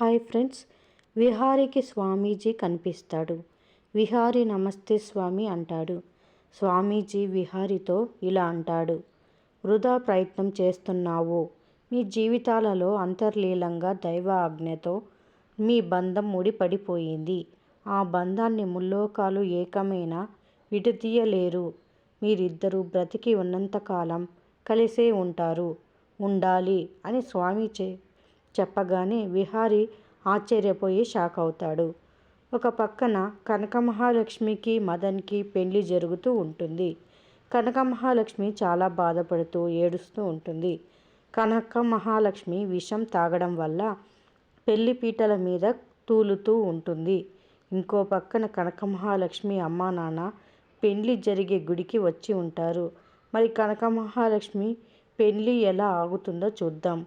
Hi friends విహారికి స్వామీజీ కనిపిస్తాడు. విహారి నమస్తే స్వామి అంటాడు. స్వామీజీ విహారితో ఇలా అంటాడు. వృధా ప్రయత్నం చేస్తున్నావు. మీ జీవితాలలో అంతర్లీలంగా దైవ ఆజ్ఞతో మీ బంధం ముడిపడిపోయింది. ఆ బంధాన్ని ముల్లోకాలు ఏకమైన విడదీయలేరు. మీరిద్దరూ బ్రతికి ఉన్నంతకాలం కలిసే ఉంటారు. ఉండాలి అని స్వామి చే చెప్పగానే విహారి ఆశ్చర్యపోయి షాక్ అవుతాడు ఒక పక్కన కనక మహాలక్ష్మికి మదన్కి పెళ్ళి జరుగుతూ ఉంటుంది. కనక మహాలక్ష్మి చాలా బాధపడుతూ ఏడుస్తూ ఉంటుంది. కనక మహాలక్ష్మి విషం తాగడం వల్ల పెళ్ళి పీటల మీద తూలుతూ ఉంటుంది. ఇంకో పక్కన కనక మహాలక్ష్మి అమ్మా నాన్న పెళ్ళి జరిగే గుడికి వచ్చి ఉంటారు. మరి కనక మహాలక్ష్మి పెళ్ళి ఎలా ఆగుతుందో చూద్దాం.